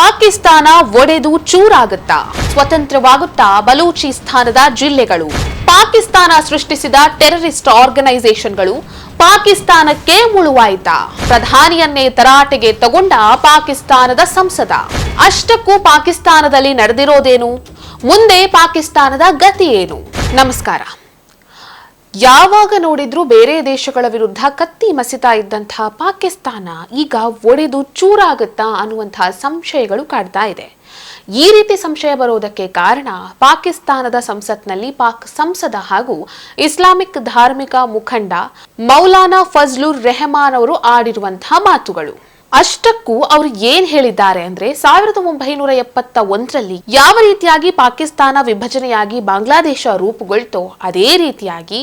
ಪಾಕಿಸ್ತಾನ ಒಡೆದು ಚೂರಾಗುತ್ತಾ? ಸ್ವತಂತ್ರವಾಗುತ್ತಾ ಬಲೂಚಿಸ್ತಾನದ ಜಿಲ್ಲೆಗಳು? ಪಾಕಿಸ್ತಾನ ಸೃಷ್ಟಿಸಿದ ಟೆರರಿಸ್ಟ್ ಆರ್ಗನೈಸೇಷನ್ಗಳು ಪಾಕಿಸ್ತಾನಕ್ಕೆ ಮುಳುವಾಯಿತಾ? ಪ್ರಧಾನಿಯನ್ನೇ ತರಾಟೆಗೆ ತಗೊಂಡ ಪಾಕಿಸ್ತಾನದ ಸಂಸದ? ಅಷ್ಟಕ್ಕೂ ಪಾಕಿಸ್ತಾನದಲ್ಲಿ ನಡೆದಿರೋದೇನು? ಮುಂದೆ ಪಾಕಿಸ್ತಾನದ ಗತಿ ಏನು? ನಮಸ್ಕಾರ. ಯಾವಾಗ ನೋಡಿದ್ರೂ ಬೇರೆ ದೇಶಗಳ ವಿರುದ್ಧ ಕತ್ತಿ ಮಸಿತಾ ಇದ್ದಂತಹ ಪಾಕಿಸ್ತಾನ ಈಗ ಒಡೆದು ಚೂರಾಗುತ್ತಾ ಅನ್ನುವಂತಹ ಸಂಶಯಗಳು ಕಾಡ್ತಾ ಇದೆ. ಈ ರೀತಿ ಸಂಶಯ ಬರೋದಕ್ಕೆ ಕಾರಣ ಪಾಕಿಸ್ತಾನದ ಸಂಸತ್ನಲ್ಲಿ ಪಾಕ್ ಸಂಸದ ಹಾಗೂ ಇಸ್ಲಾಮಿಕ್ ಧಾರ್ಮಿಕ ಮುಖಂಡ ಮೌಲಾನಾ ಫಜ್ಲುರ್ ರೆಹಮಾನ್ ಅವರು ಆಡಿರುವಂತಹ ಮಾತುಗಳು. ಅಷ್ಟಕ್ಕೂ ಅವರು ಏನ್ ಹೇಳಿದ್ದಾರೆ ಅಂದ್ರೆ ಸಾವಿರದ ಒಂಬೈನೂರ ಎಪ್ಪತ್ತ ಒಂದರಲ್ಲಿ ಯಾವ ರೀತಿಯಾಗಿ ಪಾಕಿಸ್ತಾನ ವಿಭಜನೆಯಾಗಿ ಬಾಂಗ್ಲಾದೇಶ ರೂಪುಗೊಳ್ತೋ ಅದೇ ರೀತಿಯಾಗಿ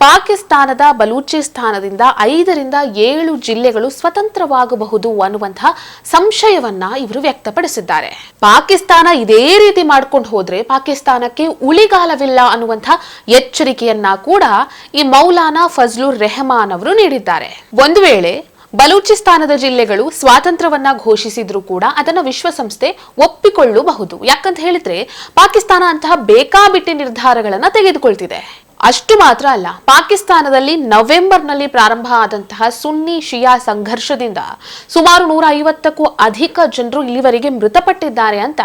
ಪಾಕಿಸ್ತಾನದ ಬಲೂಚಿಸ್ತಾನದಿಂದ ಐದರಿಂದ ಏಳು ಜಿಲ್ಲೆಗಳು ಸ್ವತಂತ್ರವಾಗಬಹುದು ಅನ್ನುವಂತಹ ಸಂಶಯವನ್ನ ಇವರು ವ್ಯಕ್ತಪಡಿಸಿದ್ದಾರೆ. ಪಾಕಿಸ್ತಾನ ಇದೇ ರೀತಿ ಮಾಡ್ಕೊಂಡು ಹೋದ್ರೆ ಪಾಕಿಸ್ತಾನಕ್ಕೆ ಉಳಿಗಾಲವಿಲ್ಲ ಅನ್ನುವಂತಹ ಎಚ್ಚರಿಕೆಯನ್ನ ಕೂಡ ಈ ಮೌಲಾನಾ ಫಜ್ಲುರ್ ರೆಹಮಾನ್ ಅವರು ನೀಡಿದ್ದಾರೆ. ಒಂದು ವೇಳೆ ಬಲೂಚಿಸ್ತಾನದ ಜಿಲ್ಲೆಗಳು ಸ್ವಾತಂತ್ರ್ಯವನ್ನ ಘೋಷಿಸಿದ್ರು ಕೂಡ ಅದನ್ನು ವಿಶ್ವಸಂಸ್ಥೆ ಒಪ್ಪಿಕೊಳ್ಳಬಹುದು. ಯಾಕಂತ ಹೇಳಿದ್ರೆ ಪಾಕಿಸ್ತಾನ ಅಂತಹ ಬೇಕಾಬಿಟ್ಟಿ ನಿರ್ಧಾರಗಳನ್ನ ತೆಗೆದುಕೊಳ್ತಿದೆ. ಅಷ್ಟು ಮಾತ್ರ ಅಲ್ಲ, ಪಾಕಿಸ್ತಾನದಲ್ಲಿ ನವೆಂಬರ್ನಲ್ಲಿ ಪ್ರಾರಂಭ ಆದಂತಹ ಸುನ್ನಿ ಶಿಯಾ ಸಂಘರ್ಷದಿಂದ ಸುಮಾರು ನೂರ ಐವತ್ತಕ್ಕೂ ಅಧಿಕ ಜನರು ಇಲ್ಲಿವರೆಗೆ ಮೃತಪಟ್ಟಿದ್ದಾರೆ ಅಂತ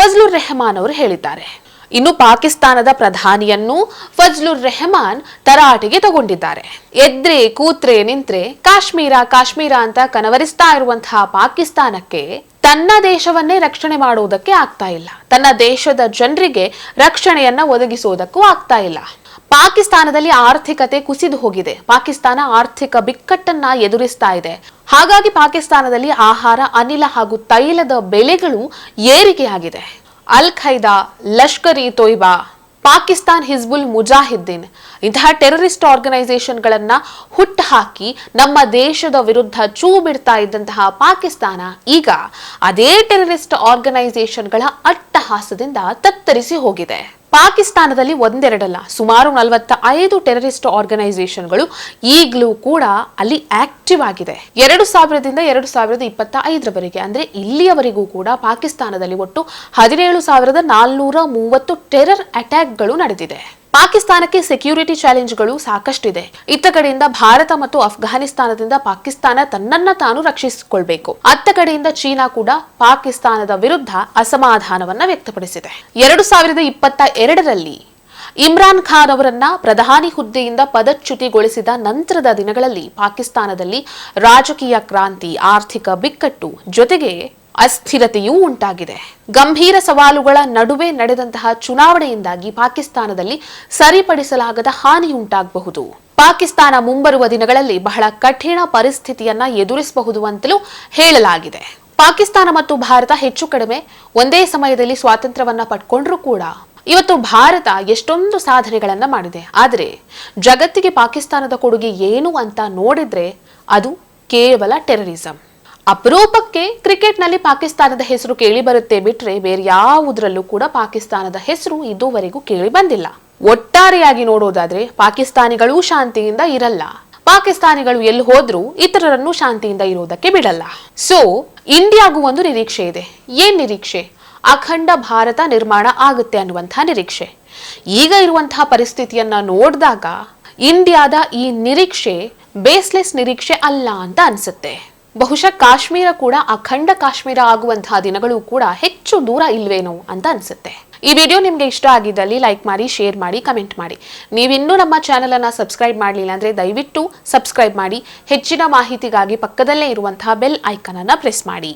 ಫಜ್ಲುರ್ ರೆಹಮಾನ್ ಅವರು ಹೇಳಿದ್ದಾರೆ. ಇನ್ನು ಪಾಕಿಸ್ತಾನದ ಪ್ರಧಾನಿಯನ್ನು ಫಜ್ಲುರ್ ರೆಹಮಾನ್ ತರಾಟೆಗೆ ತಗೊಂಡಿದ್ದಾರೆ. ಎದ್ರೆ, ಕೂತ್ರೆ, ನಿಂತ್ರೆ, ಕಾಶ್ಮೀರ ಕಾಶ್ಮೀರ ಅಂತ ಕನವರಿಸ್ತಾ ಇರುವಂತಹ ಪಾಕಿಸ್ತಾನಕ್ಕೆ ತನ್ನ ದೇಶವನ್ನೇ ರಕ್ಷಣೆ ಮಾಡುವುದಕ್ಕೆ ಆಗ್ತಾ ಇಲ್ಲ. ತನ್ನ ದೇಶದ ಜನರಿಗೆ ರಕ್ಷಣೆಯನ್ನ ಒದಗಿಸುವುದಕ್ಕೂ ಆಗ್ತಾ ಇಲ್ಲ. ಪಾಕಿಸ್ತಾನದಲ್ಲಿ ಆರ್ಥಿಕತೆ ಕುಸಿದು ಹೋಗಿದೆ. ಪಾಕಿಸ್ತಾನ ಆರ್ಥಿಕ ಬಿಕ್ಕಟ್ಟನ್ನ ಎದುರಿಸ್ತಾ ಇದೆ. ಹಾಗಾಗಿ ಪಾಕಿಸ್ತಾನದಲ್ಲಿ ಆಹಾರ, ಅನಿಲ ಹಾಗೂ ತೈಲದ ಬೆಲೆಗಳು ಏರಿಕೆಯಾಗಿದೆ. ಅಲ್ ಖೈದಾ ಲಷ್ಕರ್ ಇ ತೊಯ್ಬಾ, ಪಾಕಿಸ್ತಾನ್ ಹಿಜ್ಬುಲ್ ಮುಜಾಹಿದ್ದೀನ್ ಇಂತಹ ಟೆರರಿಸ್ಟ್ ಆರ್ಗನೈಸೇಷನ್ಗಳನ್ನ ಹುಟ್ಟುಹಾಕಿ ನಮ್ಮ ದೇಶದ ವಿರುದ್ಧ ಚೂ ಬಿಡ್ತಾ ಇದ್ದಂತಹ ಪಾಕಿಸ್ತಾನ ಈಗ ಅದೇ ಟೆರರಿಸ್ಟ್ ಆರ್ಗನೈಸೇಷನ್ಗಳ ಅಟ್ಟಹಾಸದಿಂದ ತತ್ತರಿಸಿ ಹೋಗಿದೆ. ಪಾಕಿಸ್ತಾನದಲ್ಲಿ ಒಂದೆರಡಲ್ಲ, ಸುಮಾರು ನಲವತ್ತ ಐದು ಟೆರರಿಸ್ಟ್ ಆರ್ಗನೈಸೇಷನ್ಗಳು ಈಗಲೂ ಕೂಡ ಅಲ್ಲಿ ಆಕ್ಟಿವ್ ಆಗಿದೆ. ಎರಡು ಸಾವಿರದಿಂದ ಎರಡು ಸಾವಿರದ ಇಪ್ಪತ್ತ ಐದರವರೆಗೆ ಅಂದ್ರೆ ಇಲ್ಲಿಯವರೆಗೂ ಕೂಡ ಪಾಕಿಸ್ತಾನದಲ್ಲಿ ಒಟ್ಟು ಹದಿನೇಳು ಸಾವಿರದ ನಾಲ್ನೂರ ಮೂವತ್ತು ಟೆರರ್ ಅಟ್ಯಾಕ್ಗಳು ನಡೆದಿದೆ. ಪಾಕಿಸ್ತಾನಕ್ಕೆ ಸೆಕ್ಯೂರಿಟಿ ಚಾಲೆಂಜ್ಗಳು ಸಾಕಷ್ಟಿದೆ. ಇತ್ತ ಕಡೆಯಿಂದ ಭಾರತ ಮತ್ತು ಅಫ್ಘಾನಿಸ್ತಾನದಿಂದ ಪಾಕಿಸ್ತಾನ ತನ್ನನ್ನ ತಾನು ರಕ್ಷಿಸಿಕೊಳ್ಬೇಕು. ಅತ್ತ ಕಡೆಯಿಂದ ಚೀನಾ ಕೂಡ ಪಾಕಿಸ್ತಾನದ ವಿರುದ್ಧ ಅಸಮಾಧಾನವನ್ನ ವ್ಯಕ್ತಪಡಿಸಿದೆ. ಎರಡು ಸಾವಿರದ ಇಪ್ಪತ್ತ ಎರಡರಲ್ಲಿ ಇಮ್ರಾನ್ ಖಾನ್ ಅವರನ್ನ ಪ್ರಧಾನಿ ಹುದ್ದೆಯಿಂದ ಪದಚ್ಯುತಿಗೊಳಿಸಿದ ನಂತರದ ದಿನಗಳಲ್ಲಿ ಪಾಕಿಸ್ತಾನದಲ್ಲಿ ರಾಜಕೀಯ ಕ್ರಾಂತಿ, ಆರ್ಥಿಕ ಬಿಕ್ಕಟ್ಟು ಜೊತೆಗೆ ಅಸ್ಥಿರತೆಯೂ ಉಂಟಾಗಿದೆ. ಗಂಭೀರ ಸವಾಲುಗಳ ನಡುವೆ ನಡೆದಂತಹ ಚುನಾವಣೆಯಿಂದಾಗಿ ಪಾಕಿಸ್ತಾನದಲ್ಲಿ ಸರಿಪಡಿಸಲಾಗದ ಹಾನಿಯುಂಟಾಗಬಹುದು. ಪಾಕಿಸ್ತಾನ ಮುಂಬರುವ ದಿನಗಳಲ್ಲಿ ಬಹಳ ಕಠಿಣ ಪರಿಸ್ಥಿತಿಯನ್ನ ಎದುರಿಸಬಹುದು ಅಂತಲೂ ಹೇಳಲಾಗಿದೆ. ಪಾಕಿಸ್ತಾನ ಮತ್ತು ಭಾರತ ಹೆಚ್ಚು ಕಡಿಮೆ, ಒಂದೇ ಸಮಯದಲ್ಲಿ ಸ್ವಾತಂತ್ರ್ಯವನ್ನ ಪಡ್ಕೊಂಡ್ರೂ ಕೂಡ ಇವತ್ತು ಭಾರತ ಎಷ್ಟೊಂದು ಸಾಧನೆಗಳನ್ನ ಮಾಡಿದೆ. ಆದರೆ ಜಗತ್ತಿಗೆ ಪಾಕಿಸ್ತಾನದ ಕೊಡುಗೆ ಏನು ಅಂತ ನೋಡಿದ್ರೆ ಅದು ಕೇವಲ ಟೆರರಿಸಂ ಅಪರೂಪಕ್ಕೆ ಕ್ರಿಕೆಟ್ನಲ್ಲಿ ಪಾಕಿಸ್ತಾನದ ಹೆಸರು ಕೇಳಿ ಬರುತ್ತೆ ಬಿಟ್ರೆ ಬೇರೆ ಯಾವುದರಲ್ಲೂ ಕೂಡ ಪಾಕಿಸ್ತಾನದ ಹೆಸರು ಇದುವರೆಗೂ ಕೇಳಿ ಬಂದಿಲ್ಲ. ಒಟ್ಟಾರೆಯಾಗಿ ನೋಡೋದಾದ್ರೆ ಪಾಕಿಸ್ತಾನಿಗಳು ಶಾಂತಿಯಿಂದ ಇರಲ್ಲ. ಪಾಕಿಸ್ತಾನಿಗಳು ಎಲ್ಲಿ ಹೋದ್ರೂ ಇತರರನ್ನು ಶಾಂತಿಯಿಂದ ಇರೋದಕ್ಕೆ ಬಿಡಲ್ಲ. ಸೊ ಇಂಡಿಯಾಗೂ ಒಂದು ನಿರೀಕ್ಷೆ ಇದೆ. ಏನ್ ನಿರೀಕ್ಷೆ? ಅಖಂಡ ಭಾರತ ನಿರ್ಮಾಣ ಆಗುತ್ತೆ ಅನ್ನುವಂಥ ನಿರೀಕ್ಷೆ. ಈಗ ಇರುವಂತಹ ಪರಿಸ್ಥಿತಿಯನ್ನ ನೋಡಿದಾಗ ಇಂಡಿಯಾದ ಈ ನಿರೀಕ್ಷೆ ಬೇಸ್ಲೆಸ್ ನಿರೀಕ್ಷೆ ಅಲ್ಲ ಅಂತ ಅನ್ಸುತ್ತೆ. ಬಹುಶಃ ಕಾಶ್ಮೀರ ಕೂಡ ಅಖಂಡ ಕಾಶ್ಮೀರ ಆಗುವಂತಹ ದಿನಗಳು ಕೂಡ ಹೆಚ್ಚು ದೂರ ಇಲ್ವೇನೋ ಅಂತ ಅನ್ಸುತ್ತೆ. ಈ ವಿಡಿಯೋ ನಿಮ್ಗೆ ಇಷ್ಟ ಆಗಿದ್ದಲ್ಲಿ ಲೈಕ್ ಮಾಡಿ, ಶೇರ್ ಮಾಡಿ, ಕಮೆಂಟ್ ಮಾಡಿ. ನೀವಿನ್ನೂ ನಮ್ಮ ಚಾನೆಲ್ ಅನ್ನ ಸಬ್ಸ್ಕ್ರೈಬ್ ಮಾಡಲಿಲ್ಲ ಅಂದ್ರೆ ದಯವಿಟ್ಟು ಸಬ್ಸ್ಕ್ರೈಬ್ ಮಾಡಿ. ಹೆಚ್ಚಿನ ಮಾಹಿತಿಗಾಗಿ ಪಕ್ಕದಲ್ಲೇ ಇರುವಂತಹ ಬೆಲ್ ಐಕನ್ ಅನ್ನ ಪ್ರೆಸ್ ಮಾಡಿ.